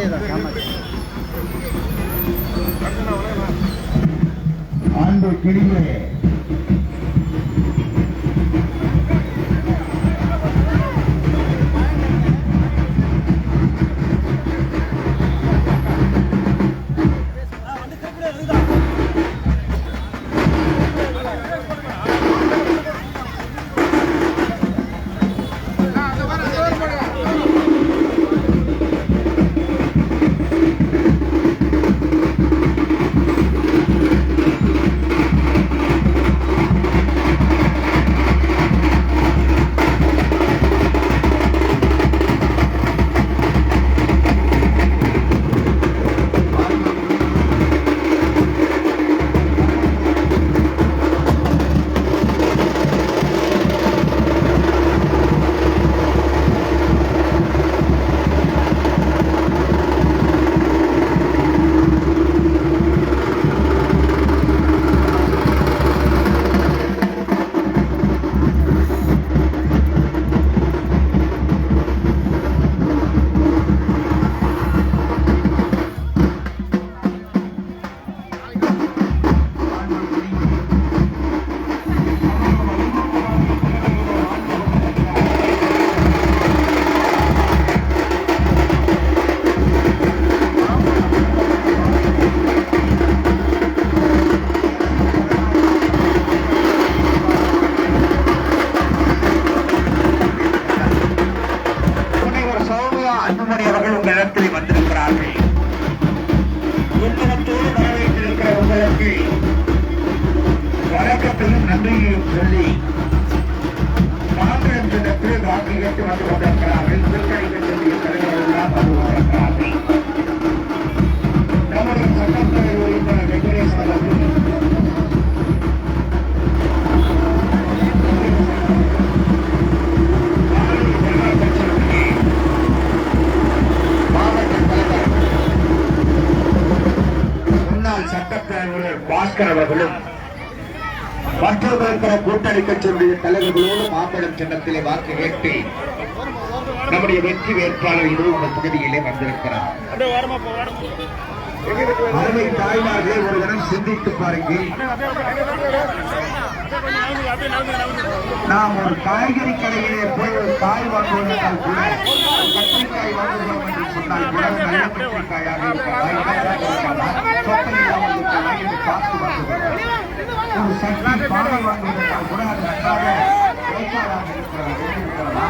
இதே தான் அன்பு கிளியே வணக்கத்தையும் சொல்லி மாநிலம் தினத்தில் வாக்கு கேட்டு வந்து கொண்டிருக்கிறார்கள் திருக்கணித சொல்லிய தலைவர்களெல்லாம் வந்து கொண்டிருக்கிறார்கள் நம்முடைய சட்டப்பேரவை உறுப்பினர் வெங்கடேசன் அவர்கள் பாஸ்கர் அவர்களும் மற்றொரு இருக்கிற கூட்டணி கட்சியுடைய தலைவர்களோடு மாம்பழம் சின்னத்திலே வாக்கு கேட்டு நம்முடைய வெற்றி வேட்பாளர் இதோ உங்கள் பகுதியிலே வந்திருக்கிறார். அருமை தாய்மார்களே ஒரு தினம் சிந்தித்து பாருங்கள். நாம் ஒரு காய்கறி கடையிலே போய் ஒரு காய் வாங்குவதால் கூட கத்திரிக்காய் வாங்குகிறோம் என்று சொன்னால் கூட நல்ல கத்திரிக்காயாக சொத்தை இல்லாமல் என்று பார்த்து வாங்குகிறோம். ஒரு கூட அது நன்றாக இலக்காக இருக்கிறதா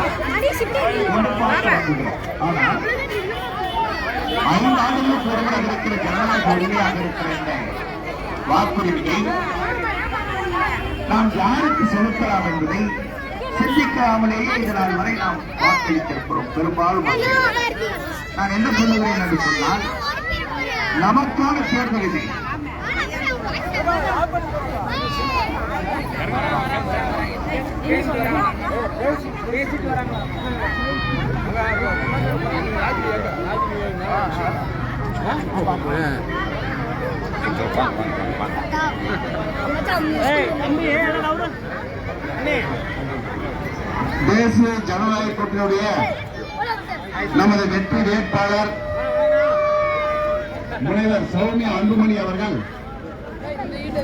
ஐந்து ஆண்டுகளுக்கு இருக்கிற ஜனநாயக உரிமையாக இருக்கிற இந்த வாக்குரிமையை நாம் யாருக்கு செலுத்தலாம் என்பதை சிந்திக்காமலேயே இந்த வரை நாம் வாக்களித்திருக்கிறோம் பெரும்பாலும் நான் என்ன சொல்லுகிறேன் என்று சொன்னால் நமக்கான தேர்தல் இது. தேசிய ஜனநாயக கூட்டணியுடைய நமது வெற்றி வேட்பாளர் முனைவர் சௌமியா அன்புமணி அவர்கள்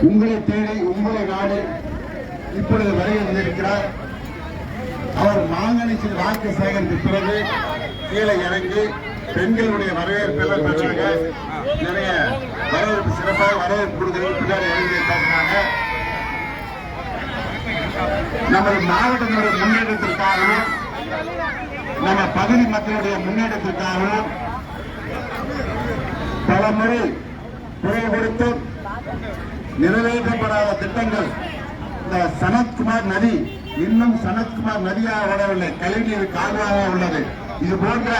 உங்களை தேடி உங்களை நாடு இப்பொழுது வரை வந்திருக்கிறார். அவர் மாங்கனிச்சில் வாக்கு சேகரித்த பிறகு கீழே இறங்கி பெண்களுடைய வரவேற்பெல்லாம் பெற்றாங்க. நிறைய வரவேற்பு சிறப்பாக வரவேற்பு கொடுக்கறதுக்கு பின்னாடி இறங்கி பேசினாங்க நமது மாவட்டத்தினுடைய முன்னேற்றத்திற்காகவும் நம்ம பகுதி மக்களுடைய முன்னேற்றத்திற்காகவும் பல முறை குரல் கொடுத்தும் நிறைவேற்றப்படாத திட்டங்கள் இந்த சனத்குமார் நதி இன்னும் சனத்குமார் நதியாக ஓடவில்லை. கழிவுநீர் கால்வாக உள்ளது. இது போன்ற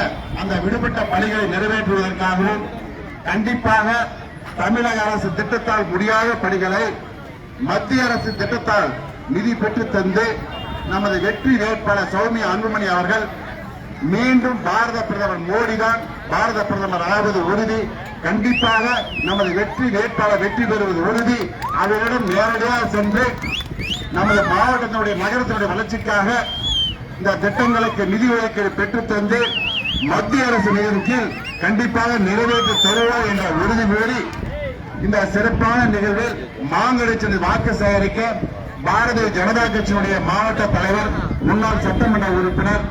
அந்த விடுபட்ட பணிகளை நிறைவேற்றுவதற்காகவும் கண்டிப்பாக தமிழக அரசு திட்டத்தால் முடியாத பணிகளை மத்திய அரசு திட்டத்தால் நிதி பெற்று தந்து நமது வெற்றி வேட்பாளர் சௌமியா அன்புமணி அவர்கள் மீண்டும் பாரத பிரதமர் மோடி தான் பாரத பிரதமர் ஆவது உறுதி. கண்டிப்பாக நமது வெற்றி வேட்பாளர் வெற்றி பெறுவது உறுதி. அவரிடம் நேரடியாக சென்று நமது மாவட்டத்தினுடைய நகரத்தினுடைய வளர்ச்சிக்காக இந்த திட்டங்களுக்கு நிதி ஒதுக்கீடு பெற்றுத்தந்து மத்திய அரசு நிதியின் கீழ் கண்டிப்பாக நிறைவேற்றி தருவோம் என்ற உறுதிமொழி இந்த சிறப்பான நிகழ்வில் மாங்கடிச்சது வாக்கு சேகரிக்க பாரதிய ஜனதா கட்சியினுடைய மாவட்ட தலைவர் முன்னாள் சட்டமன்ற உறுப்பினர்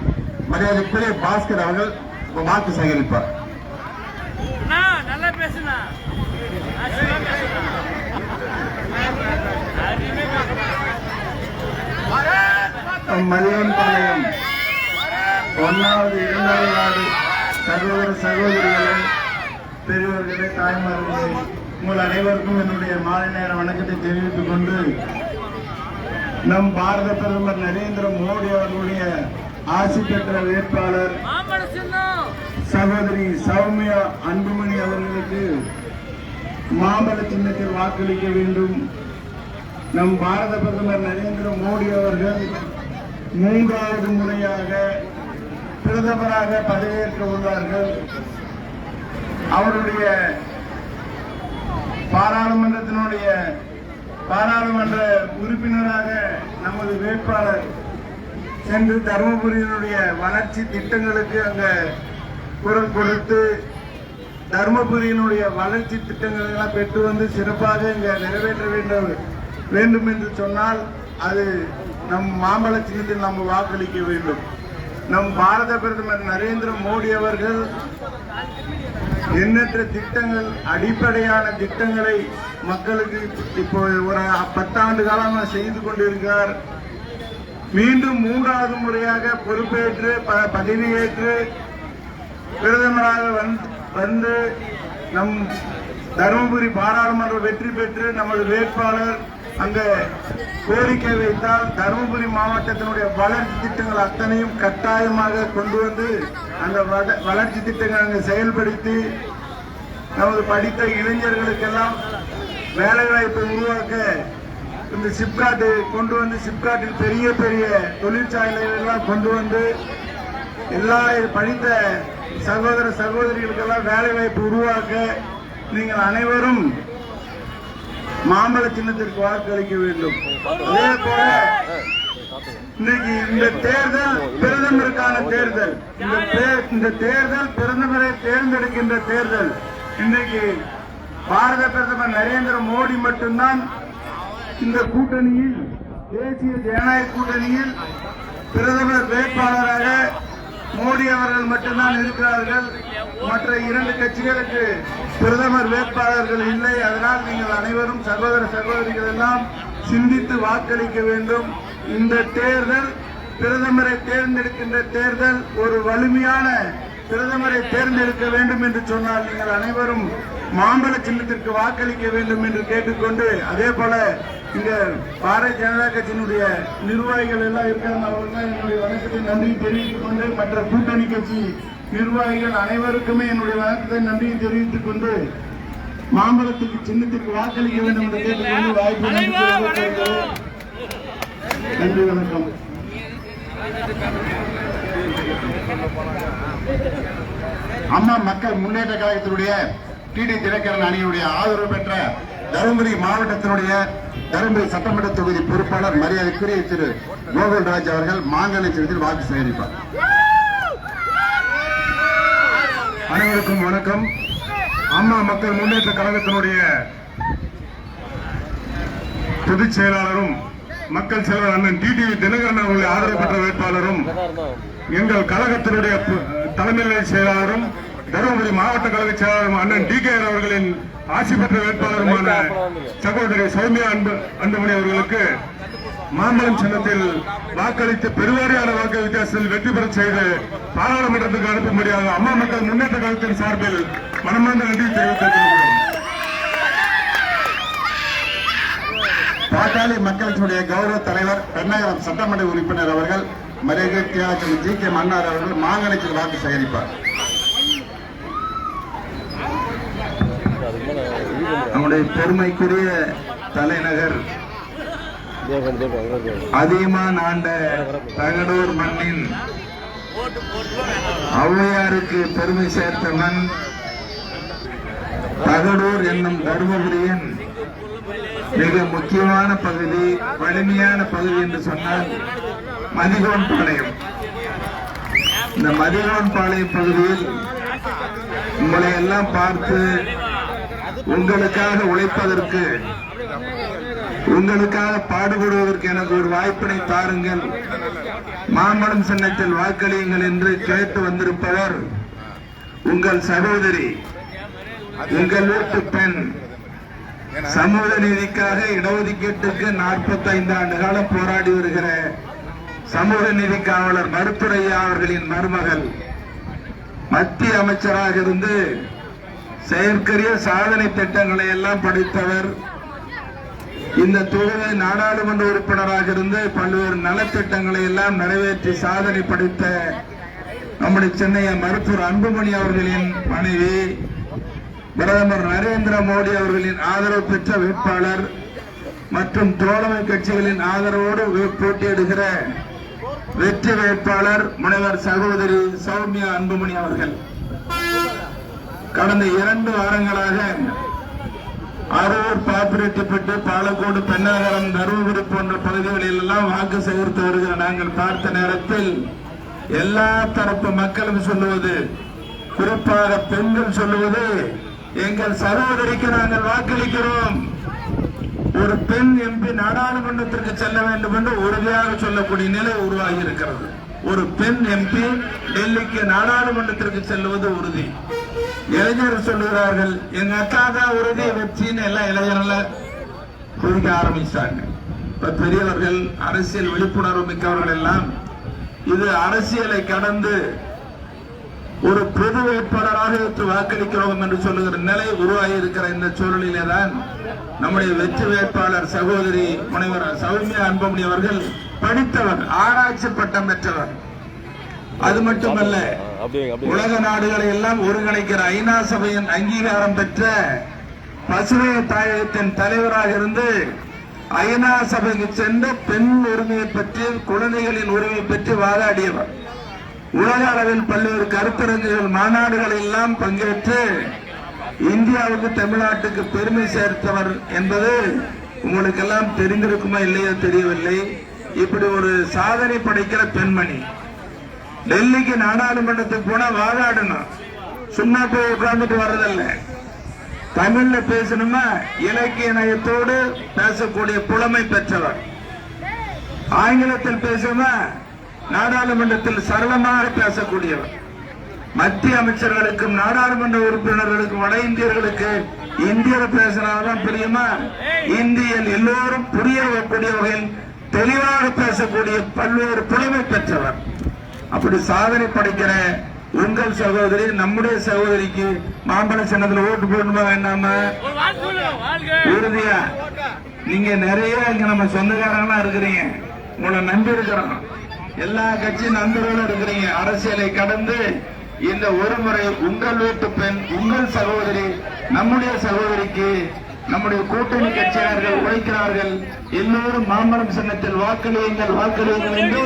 மரியாதைக்குரிய பாஸ்கர் அவர்கள் வாக்கு சேகரிப்பார். நல்லா பேசுனா அசிவா பேசுனா அருமை பேசுனா மதியன்பாளையம் ஒன்றாவது இரண்டாவது நாடு சகோதர சகோதரிகளே பெரியவர்களே தாய்மார்களே உங்கள் அனைவருக்கும் என்னுடைய மாலை நேர வணக்கத்தை தெரிவித்துக் கொண்டு நம் பாரத பிரதமர் நரேந்திர மோடி அவர்களுடைய ஆசி பெற்ற வேட்பாளர் சகோதரி சௌமியா அன்புமணி அவர்களுக்கு மாம்பழ சின்னத்தில் வாக்களிக்க வேண்டும். நம் பாரத பிரதமர் நரேந்திர மோடி அவர்கள் மூன்றாவது முறையாக பிரதமராக பதவியேற்க உள்ளார்கள். அவருடைய பாராளுமன்றத்தினுடைய பாராளுமன்ற உறுப்பினராக நமது வேட்பாளர் சென்று தருமபுரியினுடைய வளர்ச்சி திட்டங்களுக்கு அங்க குரல் கொடுத்து தருமபுரியினுடைய வளர்ச்சி திட்டங்களை எல்லாம் பெற்று வந்து சிறப்பாக இங்க நிறைவேற்ற வேண்டும் வேண்டும் என்று சொன்னால் அது நம் மாம்பழ சின்னத்தில் நாம் வாக்களிக்க வேண்டும். நம் பாரத பிரதமர் நரேந்திர மோடி அவர்கள் எண்ணற்ற திட்டங்கள் அடிப்படையான திட்டங்களை மக்களுக்கு இப்போ ஒரு பத்தாண்டு காலமாக செய்து கொண்டிருக்கிறார். மீண்டும் மூன்றாவது முறையாக பொறுப்பேற்று ப- பதவியேற்று பிரதமராக வந்து- வந்து நம் தருமபுரி பாராளுமன்ற வெற்றி பெற்று நமது வேட்பாளர் அங்க கோரிக்கை வைத்தால் தருமபுரி மாவட்டத்தினுடைய வளர்ச்சி திட்டங்கள் அத்தனையும் கட்டாயமாக கொண்டு வந்து அந்த வள- வளர்ச்சி திட்டங்கள் அங்கே செயல்படுத்தி நமது படித்த இளைஞர்களுக்கெல்லாம் வேலைவாய்ப்பை உருவாக்க இந்த சிப்காட்டு கொண்டு வந்து சிப்காட்டில் பெரிய பெரிய தொழிற்சாலைகளெல்லாம் கொண்டு வந்து எல்லா படித்த சகோதர சகோதரிகளுக்கெல்லாம் வேலைவாய்ப்பு உருவாக்க நீங்கள் அனைவரும் மாம்பழ சின்னத்திற்கு வாக்களிக்க வேண்டும். அதே போல இன்னைக்கு இந்த தேர்தல் பிரதமருக்கான தேர்தல். இந்த தே- இந்த தேர்தல் பிரதமரை தேர்ந்தெடுக்கின்ற தேர்தல். இன்னைக்கு பாரத பிரதமர் நரேந்திர மோடி மட்டும்தான் இந்த கூட்டணியில் தேசிய ஜனநாயக கூட்டணியில் பிரதமர் வேட்பாளராக மோடி அவர்கள் மட்டும்தான் இருக்கிறார்கள். மற்ற இரண்டு கட்சிகளுக்கு பிரதமர் வேட்பாளர்கள் இல்லை. அதனால் நீங்கள் அனைவரும் சகோதர சகோதரிகள் எல்லாம் சிந்தித்து வாக்களிக்க வேண்டும். இந்த தேர்தல் பிரதமரை தேர்ந்தெடுக்கின்ற தேர்தல் ஒரு வலிமையான பிரதமரை தேர்ந்தெடுக்க வேண்டும் என்று சொன்னால் நீங்கள் அனைவரும் மாம்பழ சின்னத்திற்கு வாக்களிக்க வேண்டும் என்று கேட்டுக்கொண்டு அதே போல இங்க பாரதிய ஜனதா கட்சியினுடைய நிர்வாகிகள் எல்லாம் இருக்காங்க அவர்கள் என்னுடைய வணக்கத்தை நன்றி தெரிவித்துக் கொண்டு மற்ற கூட்டணி கட்சி நிர்வாகிகள் அனைவருக்குமே என்னுடைய வணக்கத்தை நன்றியை தெரிவித்துக் கொண்டு மாம்பழத்துக்கு சின்னத்திற்கு வாக்களிக்க வேண்டும் என்று கேட்டுக்கொண்டு வாய்ப்பு. நன்றி வணக்கம் அம்மா மக்கள் முன்னேற்ற கழகத்தினுடைய டிடி தினகரன் அணியுடைய ஆதரவு பெற்ற தருமபுரி மாவட்டத்தினுடைய தருமபுரி சட்டமன்ற தொகுதி பொறுப்பாளர் மரியாதைக்குரிய திரு கோகுல்ராஜ் அவர்கள் மாங்கல்ய சின்னத்தில் வாக்கு சேகரிப்பார். அனைவருக்கும் வணக்கம். அம்மா மக்கள் முன்னேற்ற கழகத்தினுடைய பொதுச் செயலாளரும் மக்கள் செல்வர் அண்ணன் டிடிவி தினகரன் அவர்களை ஆதரவு பெற்ற வேட்பாளரும் எங்கள் கழகத்தினுடைய தலைமை செயலாளரும் தருமபுரி மாவட்ட கழக செயலாளரும் அண்ணன் டி கே அவர்களின் ஆட்சி பெற்ற வேட்பாளருமான சகோதரி சௌமியா அன்பு அன்புமணி அவர்களுக்கு மாம்பழம் சின்னத்தில் வாக்களித்து பெருவாரியான வாக்கு வித்தியாசத்தில் வெற்றி பெறச் செய்து பாராளுமன்றத்துக்கு அனுப்பும்படியாக அம்மா மக்கள் முன்னேற்ற கழகத்தின் சார்பில் மனமார்ந்த நன்றி தெரிவித்துக் பாட்டாளி மக்களுடைய கௌரவ தலைவர் பெண்ணகரம் சட்டமன்ற உறுப்பினர் அவர்கள் மரியாதை ஜி கே மன்னார் அவர்கள் மாங்கனத்தில் வாக்கு சேகரிப்பார். நம்முடைய பெருமைக்குரிய தலைநகர் அதிகமான ஆண்ட தகடூர் மண்ணின் ஔவையாருக்கு பெருமை சேர்த்த மண் தகடூர் என்னும் தருமபுரியின் மிக முக்கியமான பகுதி வலிமையான பகுதி என்று சொன்னால் மதிகோன் பாளையம். இந்த மதிகோன் பாளையம் பகுதியில் உங்களை எல்லாம் பார்த்து உங்களுக்காக உழைப்பதற்கு உங்களுக்காக பாடுபடுவதற்கு எனக்கு ஒரு வாய்ப்பினை தாருங்கள். மாம்பழம் சின்னத்தில் வாக்களியுங்கள் என்று கேட்டு வந்திருப்பவர் உங்கள் சகோதரி உங்கள் வீட்டு பெண். சமூக நீதிக்காக இடஒதுக்கீட்டுக்கு 45 ஆண்டு காலம் போராடி வருகிற சமூக நீதி காவலர் மருத்துரையா அவர்களின் மருமகள் மத்திய அமைச்சராக இருந்து செயற்கரிய சாதனை திட்டங்களை எல்லாம் படித்தவர் இந்த தொகுதி நாடாளுமன்ற உறுப்பினராக இருந்து பல்வேறு நலத்திட்டங்களை எல்லாம் நிறைவேற்றி சாதனை படைத்த நம்முடைய சென்னைய மருத்துவர் அன்புமணி அவர்களின் மனைவி பிரதமர் நரேந்திர மோடி அவர்களின் ஆதரவு பெற்ற வேட்பாளர் மற்றும் தோழமை கட்சிகளின் ஆதரவோடு போட்டியிடுகிற வெற்றி வேட்பாளர் முனைவர் சகோதரி சௌமியா அன்புமணி அவர்கள். கடந்த இரண்டு வாரங்களாக அரூர் பாப்பிரெட்டிப்பட்டு பாலக்கோடு பெண்ணாகரம் தருமபுரி போன்ற பகுதிகளில் எல்லாம் வாக்கு சேகரித்து வருகிற நாங்கள் பார்த்த நேரத்தில் எல்லா தரப்பு மக்களும் சொல்லுவது குறிப்பாக பெண்கள் சொல்லுவது எங்கள் சகோதரிக்கு நாங்கள் வாக்களிக்கிறோம். ஒரு பெண் எம்பி நாடாளுமன்றத்திற்கு செல்ல வேண்டும் என்று உறுதியாக சொல்லக்கூடிய நிலை உருவாகி இருக்கிறது. ஒரு பெண் எம்பி டெல்லிக்கு நாடாளுமன்றத்திற்கு செல்வது உறுதி. இளைஞர்கள் சொல்லுகிறார்கள் எங்க அக்கா தான் உறுதி வெற்றின்னு எல்லாம் இளைஞர்கள் குறிக்க ஆரம்பிச்சாங்க இப்ப பெரியவர்கள் அரசியல் விழிப்புணர்வு மிக்கவர்கள் எல்லாம் இது அரசியலை கடந்து ஒரு பொது வேட்பாளராக ஏற்று வாக்களிக்கிறோம் என்று சொல்லுகிற நிலை உருவாகி இருக்கிற இந்த சூழலிலே தான் நம்முடைய வெற்றி வேட்பாளர் சகோதரி முனைவர் சௌமியா அன்பமணி அவர்கள் படித்தவர் ஆராய்ச்சி பட்டம் பெற்றவர். அது மட்டுமல்ல உலக நாடுகளை எல்லாம் ஒருங்கிணைக்கிற ஐநா சபையின் அங்கீகாரம் பெற்ற பசுமை தாயகத்தின் தலைவராக இருந்து ஐநா சபைக்கு சென்ற பெண் உரிமையை பற்றி குழந்தைகளின் உரிமை பற்றி வாதாடியவர். உலக அளவில் பல்வேறு கருத்தரங்குகள் மாநாடுகள் எல்லாம் பங்கேற்று இந்தியாவுக்கு தமிழ்நாட்டுக்கு பெருமை சேர்த்தவர் என்பது உங்களுக்கெல்லாம் தெரிந்திருக்குமா இல்லையோ தெரியவில்லை. இப்படி ஒரு சாதனை படைக்கிற பெண்மணி. டெல்லிக்கு நாடாளுமன்றத்துக்கு போனா வாதாடணும். சும்மா போய் உட்கார்ந்துட்டு வர்றதில்ல. தமிழ்ல பேசணுமா? இலக்கிய நயத்தோடு பேசக்கூடிய புலமை பெற்றவர். ஆங்கிலத்தில் பேசணுமா? நாடாளுமன்றத்தில் சரளமாக பேசக்கூடியவர். மத்திய அமைச்சர்களுக்கும் நாடாளுமன்ற உறுப்பினர்களுக்கும் வட இந்தியர்களுக்கு இந்தியில பேசினால்தான் புரியுமா? இந்தியில் எல்லோரும் புரிய வைக்கக்கூடிய வகையில் தெளிவாக பேசக்கூடிய பல்வேறு புலமை பெற்றவர். அப்படி சாதனை படைக்கிற உங்கள் சகோதரி நம்முடைய சகோதரிக்கு மாம்பழ சின்னத்துல ஓட்டு போடணுமா வேண்டாம? உறுதியா? நீங்க நிறைய இங்க நம்ம சொந்தக்காரங்களா இருக்கிறீங்க. உங்களை நம்பி இருக்கிறோம். எல்லா கட்சி நண்பர்களும் இருக்கிறீங்க. அரசியலை கடந்து இந்த ஒரு முறை உங்கள் வீட்டு பெண் உங்கள் சகோதரி நம்முடைய சகோதரிக்கு நம்முடைய கூட்டணி கட்சியாளர்கள் உழைக்கிறார்கள். எல்லோரும் மாம்பழம் சின்னத்தில் வாக்களியுங்கள் வாக்களியுங்கள் என்று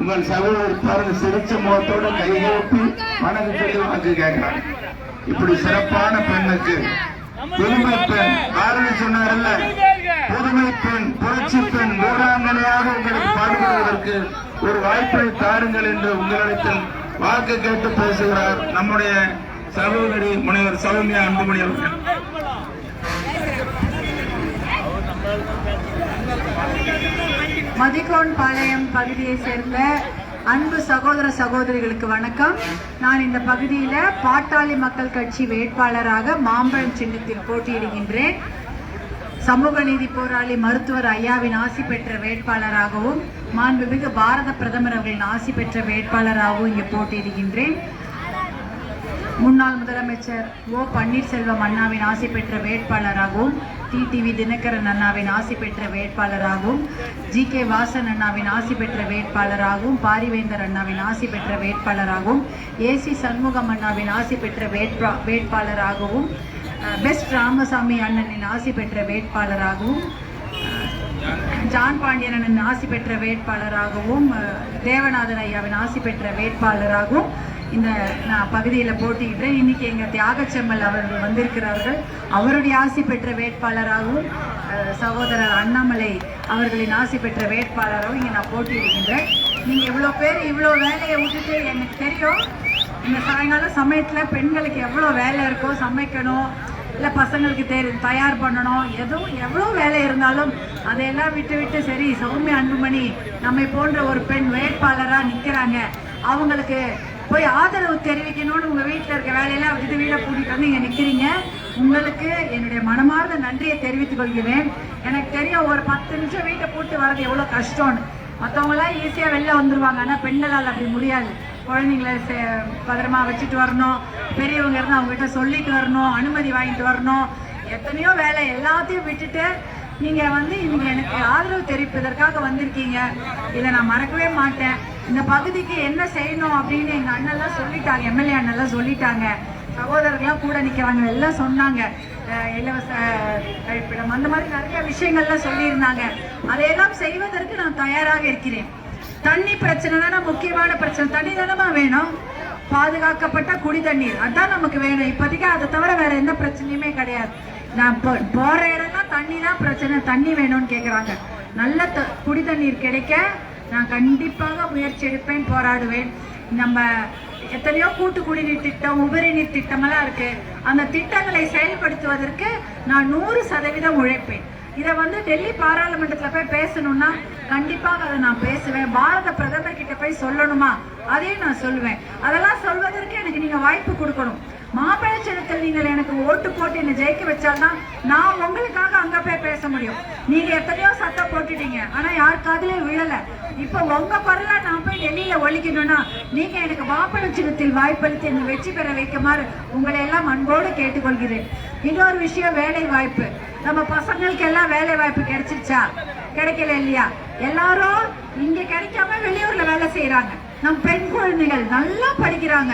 உங்கள் சகோதரி பாருங்க சிரிச்ச முகத்தோட கைகூப்பி வணக்கம் சொல்லி வாக்கு கேட்கிறாங்க இப்படி சிறப்பான பெண்ணுக்கு புதுமை பெண் பாரதி சொன்னார்ல. புதுமை பெண் புரட்சி பெண் வீராங்கனையாக உங்களுக்கு பாடுபடுவதற்கு ஒரு வாய்ப்பை தாருங்கள் என்று உங்களிடத்தில் வாக்கு கேட்டு பேசுகிறார் நம்முடைய சகோதரி முனைவர் சௌமியா அன்புமணி அவர்கள். மதிகோன் பாளையம் பகுதியை சேர்ந்த அன்பு சகோதர சகோதரிகளுக்கு வணக்கம். நான் இந்த பகுதியில் பாட்டாளி மக்கள் கட்சி வேட்பாளராக மாம்பழம் சின்னத்தில் போட்டியிடுகின்றேன். சமூக நீதி போராளி மருத்துவர் ஐயாவின் ஆசி பெற்ற வேட்பாளராகவும் மாண்புமிகு பாரத பிரதமர் அவர்களின் ஆசி பெற்ற வேட்பாளராகவும் இங்கே போட்டியிடுகின்றேன். முன்னாள் முதலமைச்சர் ஓ பன்னீர்செல்வம் அண்ணாவின் ஆசி பெற்ற வேட்பாளராகவும் டிடிவி தினகரன் அண்ணாவின் ஆசி பெற்ற வேட்பாளராகவும் ஜி கே வாசன் அண்ணாவின் ஆசி பெற்ற வேட்பாளராகவும் பாரிவேந்தர் அண்ணாவின் ஆசி பெற்ற வேட்பாளராகவும் ஏசி சண்முகம் அண்ணாவின் ஆசி பெற்ற வேட்பா வேட்பாளராகவும் பெஸ்ட் ராமசாமி அண்ணனின் ஆசி பெற்ற வேட்பாளராகவும் ஜான் பாண்டியன் அண்ணன் ஆசி பெற்ற வேட்பாளராகவும் தேவநாதன் ஐயாவின் ஆசி பெற்ற வேட்பாளராகவும் இந்த நான் பகுதியில் போட்டியிட்டேன் இன்னைக்கு எங்கள் தியாகச்செம்மல் அவர்கள் வந்திருக்கிறார்கள். அவருடைய ஆசி பெற்ற வேட்பாளராகவும் சகோதரர் அண்ணாமலை அவர்களின் ஆசி பெற்ற வேட்பாளராகவும் இங்கே நான் போட்டியிடுகின்றேன். நீங்கள் இவ்வளோ பேர் இவ்வளோ வேலையை விட்டுட்டு எனக்கு தெரியும். இந்த சாயங்காலம் சமயத்தில் பெண்களுக்கு எவ்வளோ வேலை இருக்கோ சமைக்கணும் இல்லை பசங்களுக்கு தெரி தயார் பண்ணணும் எதுவும் எவ்வளோ வேலை இருந்தாலும் அதையெல்லாம் விட்டு விட்டு சரி சௌமியா அன்புமணி நம்மை போன்ற ஒரு பெண் வேட்பாளராக நிற்கிறாங்க அவங்களுக்கு போய் ஆதரவு தெரிவிக்கணும்னு உங்கள் வீட்டில் இருக்க வேலையெல்லாம் விட்டு வீடை கூட்டிகிட்டு வந்து இங்கே நிற்கிறீங்க உங்களுக்கு என்னுடைய மனமார்ந்த நன்றியை தெரிவித்துக் கொள்கிறேன். எனக்கு தெரியும் ஒரு பத்து நிமிஷம் வீட்டை பூட்டி வர்றது எவ்வளோ கஷ்டம்னு. மற்றவங்களாம் ஈஸியாக வெளில வந்துருவாங்க ஆனால் பெண்களால் அப்படி முடியாது. குழந்தைங்களை பத்திரமா வச்சுட்டு வரணும். பெரியவங்க இருந்து அவங்ககிட்ட சொல்லிட்டு வரணும். அனுமதி வாங்கிட்டு வரணும். எத்தனையோ வேலை எல்லாத்தையும் விட்டுட்டு நீங்கள் வந்து இன்றைக்கி எனக்கு ஆதரவு தெரிவிப்பதற்காக வந்திருக்கீங்க. இதை நான் மறக்கவே மாட்டேன். இந்த பகுதிக்கு என்ன செய்யணும் அப்படின்னு எங்கள் அண்ணெல்லாம் சொல்லிட்டாங்க. எம்எல்ஏ அண்ணெல்லாம் சொல்லிட்டாங்க. சகோதரர்கள்லாம் கூட நிற்கிறாங்க எல்லாம் சொன்னாங்க. இலவச கழிப்பிடம் அந்த மாதிரி நிறைய விஷயங்கள்லாம் சொல்லியிருந்தாங்க. அதையெல்லாம் செய்வதற்கு நான் தயாராக இருக்கிறேன். தண்ணி பிரச்சனை தானே முக்கியமான பிரச்சனை. தண்ணி தானமா வேணும். பாதுகாக்கப்பட்ட குடி தண்ணீர். அதான் நமக்கு வேணும். இப்போதைக்கு அதை தவிர வேற எந்த பிரச்சனையுமே கிடையாது. நான் போ- போற இடம்லாம் தண்ணி தான் பிரச்சனை. தண்ணி வேணும்னு கேட்குறாங்க நல்ல த- குடி தண்ணீர் கிடைக்க நான் கண்டிப்பாக முயற்சி எடுப்பேன் போராடுவேன். நம்ம எத்தனையோ கூட்டு குடிநீர் திட்டம் உபரி நீர் திட்டமெல்லாம் இருக்கு. அந்த திட்டங்களை செயல்படுத்துவதற்கு நான் நூறு சதவீதம் உழைப்பேன். இதை வந்து டெல்லி பாராளுமன்றத்தில் போய் பேசணும்னா கண்டிப்பாக அதை நான் பேசுவேன். பாரத பிரதமர் கிட்ட போய் சொல்லணுமா? அதையும் நான் சொல்லுவேன். அதெல்லாம் சொல்வதற்கு எனக்கு நீங்க வாய்ப்பு கொடுக்கணும். மாம்பழச்சிடத்தில் நீங்கள் எனக்கு ஓட்டு போட்டு என்னை ஜெயிக்க வச்சால்தான் நான் உங்களுக்காக அங்க போய் பேச முடியும். நீங்க எத்தனையோ சத்தம் போட்டுட்டீங்க. ஆனா யார் விழலை விழல. இப்ப உங்க குரல நான் போய் டெல்லியில ஒழிக்கணும்னா நீங்க எனக்கு மாம்பழச்சிடத்தில் வாய்ப்பளித்து என்னை வெற்றி பெற வைக்குமாறு உங்களை எல்லாம் அன்போடு கேட்டுக்கொள்கிறேன். இன்னொரு விஷயம் வேலை வாய்ப்பு. நம்ம பசங்களுக்கு எல்லாம் வேலை வாய்ப்பு கிடைச்சிருச்சா? கிடைக்கல இல்லையா? எல்லாரும் இங்க கிடைக்காம வெளியூர்ல வேலை செய்யறாங்க நம் பெண் குழந்தைகள் நல்லா படிக்கிறாங்க.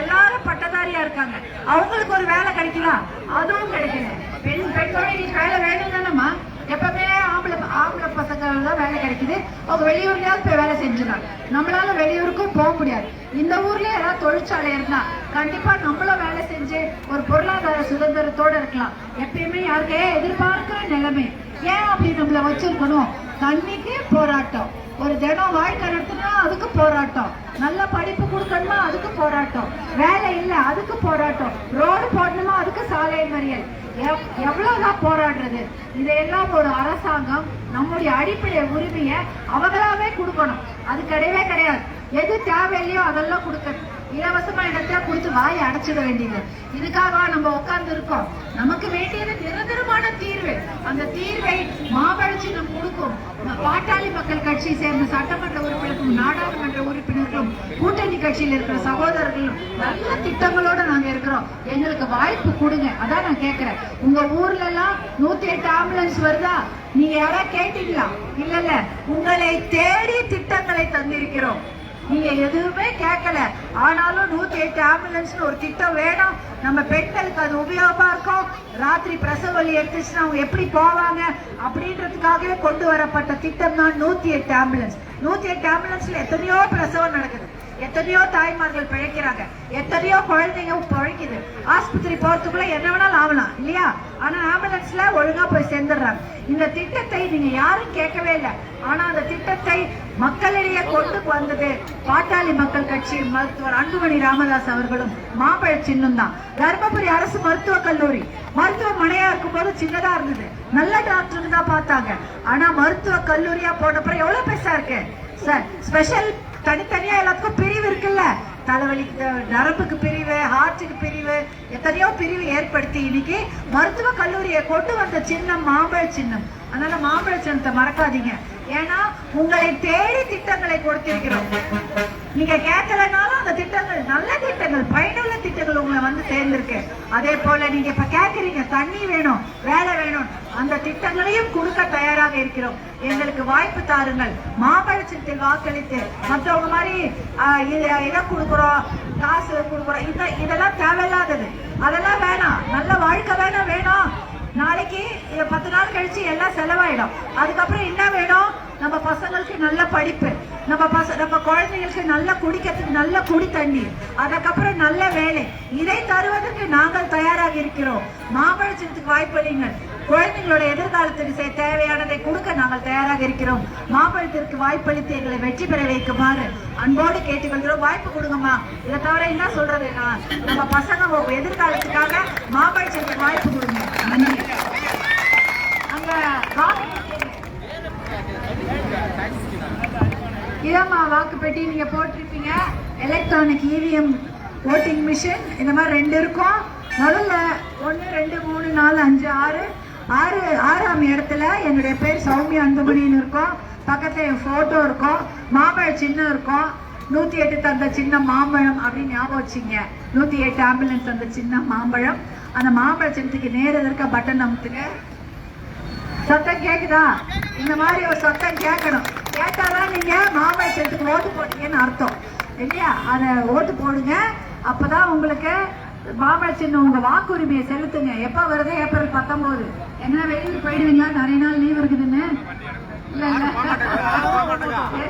எல்லாரும் பட்டதாரியா இருக்காங்க. அவங்களுக்கு ஒரு வேலை கிடைக்குதா? அதுவும் கிடைக்கல. பெண் பெண் குழந்தைகளுக்கு வேலை வேணும் தானம்மா எப்பவுமே ஆம்பளை ஆம்பளை பசங்க தான் வேலை கிடைக்குது. அவங்க வெளியூர்லயாவது போய் வேலை செஞ்சுருக்காங்க நம்மளால வெளியூருக்கும் போக முடியாது. இந்த ஊர்லயே ஏதாவது தொழிற்சாலை இருந்தா கண்டிப்பா நம்மளும் வேலை செஞ்சு ஒரு பொருளாதார சுதந்திரத்தோட இருக்கலாம். எப்பயுமே யாருக்கே எதிர்பார்க்கிற நிலைமை. ஏன் அப்படி நம்மள வச்சிருக்கணும்? தண்ணிக்கு போராட்டம். ஒரு தினம் வாழ்க்கை நடத்தினா அதுக்கு போராட்டம். நல்ல படிப்பு கொடுக்கணுமா அதுக்கு போராட்டம். வேலை இல்லை அதுக்கு போராட்டம். ரோடு போடணுமா அதுக்கு சாலை மறியல். எவ்- எவ்வளவுதான் போராடுறது? இதையெல்லாம் ஒரு அரசாங்கம் நம்முடைய அடிப்படை உரிமையை அவங்களாவே கொடுக்கணும். அது கிடையவே கிடையாது. எது தேவையில்லையோ அதெல்லாம் கொடுக்கணும் இலவசமா இடத்துல கொடுத்து வாயை அடைச்சிட வேண்டியது. இதுக்காக நம்ம உட்கார்ந்து இருக்கோம்? நமக்கு வேண்டியது நிரந்தரமான தீர்வு. அந்த தீர்வை மாபழச்சினம் கொடுக்கும். பாட்டாளி மக்கள் கட்சி சேர்ந்த சட்டமன்ற உறுப்பினர்களும் நாடாளுமன்ற உறுப்பினர்களும் கூட்டணி கட்சியில் இருக்கிற சகோதரர்களும் நல்ல திட்டங்களோட நாங்க இருக்கிறோம். எங்களுக்கு வாய்ப்பு கொடுங்க. அதான் நான் கேட்கிறேன் உங்க ஊர்ல எல்லாம் நூத்தி எட்டு ஆம்புலன்ஸ் வருதா? நீங்க யாரா கேட்டீங்களா? இல்ல இல்ல உங்களை தேடி திட்டங்களை தந்திருக்கிறோம். நீங்க எதுவுமே கேட்கல ஆனாலும் நூத்தி எட்டு ஆம்புலன்ஸ்னு ஒரு திட்டம் வேணும். நம்ம பெண்களுக்கு அது உபயோகமா இருக்கும். ராத்திரி பிரசவ வழி எடுத்துச்சுன்னா அவங்க எப்படி போவாங்க அப்படின்றதுக்காகவே கொண்டு வரப்பட்ட திட்டம் தான் நூத்தி எட்டு ஆம்புலன்ஸ். நூத்தி எட்டு ஆம்புலன்ஸ்ல எத்தனையோ பிரசவம் நடக்குது. எத்தனையோ தாய்மார்கள் பிழைக்கிறாங்க. எத்தனையோ குழந்தைங்க பிழைக்குது. ஆஸ்பத்திரி போறதுக்குள்ள என்ன வேணாலும் ஆகலாம் இல்லையா? ஆனா ஆம்புலன்ஸ்ல ஒழுங்கா போய் சேர்ந்துடுறாங்க. இந்த திட்டத்தை நீங்க யாரும் கேட்கவே இல்லை. ஆனா அந்த திட்டத்தை மக்களிடையே கொண்டு வந்தது பாட்டாளி மக்கள் கட்சி மருத்துவர் அன்புமணி ராமதாஸ் அவர்களும். மாம்பழ சின்னம் தான். தர்மபுரி அரசு மருத்துவக் கல்லூரி. மருத்துவமனையா இருக்கும்போது சின்னதா இருந்தது. நல்ல டாக்டர் தான் பார்த்தாங்க. ஆனா மருத்துவ கல்லூரியா போனப்புறம் எவ்வளவு பெருசா இருக்கு? சார் ஸ்பெஷல் தனித்தனியா எல்லாத்துக்கும் பிரிவு இருக்குல்ல. தலைவலி நரம்புக்கு பிரிவு ஹார்ட்டுக்கு பிரிவு எத்தனையோ பிரிவு ஏற்படுத்தி இன்னைக்கு மருத்துவ கல்லூரியை கொண்டு வந்த சின்னம் மாம்பழ சின்னம். அதனால மாம்பழ சின்னத்தை மறக்காதீங்க. ஏன்னா உங்களை தேடி திட்டங்களை கொடுத்திருக்கிறோம். நீங்க கேட்கலனாலும் அந்த திட்டங்கள் நல்ல திட்டங்கள் பயனுள்ள திட்டங்கள் வந்து சேர்ந்திருக்கு அதே போல நீங்க இப்ப கேட்கறீங்க தண்ணி வேணும் வேலை வேணும். அந்த திட்டங்களையும் கொடுக்க தயாராக இருக்கிறோம். எங்களுக்கு வாய்ப்பு தாருங்கள். மாம்பழச்சத்தில் வாக்களித்து மற்றவங்க மாதிரி இதை கொடுக்குறோம் காசு கொடுக்குறோம். இந்த இதெல்லாம் தேவையில்லாதது. அதெல்லாம் வேணாம். நல்ல வாழ்க்கை வேணாம் வேணும். நாளைக்கு பத்து நாள் கழிச்சு எல்லாம் செலவாயிடும். அதுக்கப்புறம் என்ன வேணும்? நம்ம பசங்களுக்கு நல்ல படிப்பு. நம்ம பச நம்ம குழந்தைங்களுக்கு நல்ல குடிக்கிறதுக்கு நல்ல குடி தண்ணீர் அதுக்கப்புறம் நல்ல வேலை. இதை தருவதற்கு நாங்கள் தயாராக இருக்கிறோம். மாம்பழச்சத்துக்கு வாய்ப்பளிங்கள் குழந்தைங்களோட எதிர்காலத்துக்கு தேவையானதை கொடுக்க நாங்கள் தயாராக இருக்கிறோம். மாம்பழத்திற்கு வாய்ப்பளித்து எங்களை வெற்றி பெற வைக்குமாறு அன்போடு கேட்டுக்கொள்கிறோம். வாய்ப்பு கொடுங்கம்மா. இதை தவிர என்ன சொல்றது? நம்ம பசங்க எதிர்காலத்துக்காக மாம்பழச்சத்துக்கு வாய்ப்பு கொடுங்க. நன்றி. அங்க வாக்கு- இதாம்மா வாக்குப்பெட்டி நீங்க போட்டிருப்பீங்க. எலக்ட்ரானிக் இவிஎம் ஓட்டிங் மிஷின் இந்த மாதிரி ரெண்டு இருக்கும். முதல்ல ஒன்று ரெண்டு மூணு நாலு அஞ்சு ஆறு. ஆறு ஆறாம் இடத்துல என்னுடைய பேர் சௌமியா அன்புமணின்னு இருக்கும். பக்கத்தில் என் ஃபோட்டோ இருக்கும். மாம்பழ சின்னம் இருக்கும். நூற்றி எட்டு தந்த சின்ன மாம்பழம் அப்படின்னு ஞாபகம் வச்சுங்க நூற்றி எட்டு ஆம்புலன்ஸ் தந்த சின்ன மாம்பழம். அந்த மாம்பழ சின்னத்துக்கு நேர இருக்க பட்டன் அமுத்துங்க. சத்தம் கேட்குதா இந்த மாதிரி ஒரு சத்தம் கேட்கணும். கேட்டாதான் நீங்க செட்டுக்கு ஓட்டு போட்டீங்கன்னு அர்த்தம். இல்லையா? அதை ஓட்டு போடுங்க. அப்பதான் உங்களுக்கு மாம்பழ சின்ன உங்க வாக்குரிமையை செலுத்துங்க. எப்ப வருது? ஏப்ரல் பத்தொன்பது என்ன வெளியில் போயிடுவீங்களா? நிறைய நாள் லீவ் இருக்குதுன்னு.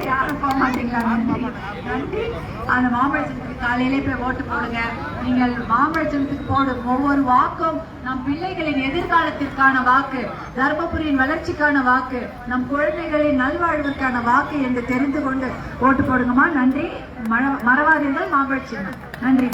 யாரும் போக மாட்டீங்களா நன்றி. நன்றி. அந்த மாம்பழச்சனத்துக்கு காலையிலே போய் ஓட்டு போடுங்க. நீங்கள் மாம்பழச்சனத்துக்கு போடும் ஒவ்வொரு வாக்கும் நம் பிள்ளைகளின் எதிர்காலத்திற்கான வாக்கு தர்மபுரியின் வளர்ச்சிக்கான வாக்கு நம் குழந்தைகளின் நல்வாழ்வுக்கான வாக்கு என்று தெரிந்து கொண்டு ஓட்டு போடுங்கம்மா. நன்றி. மற- மறவாதீர்கள் மாம்பழச்சின்னம் நன்றி.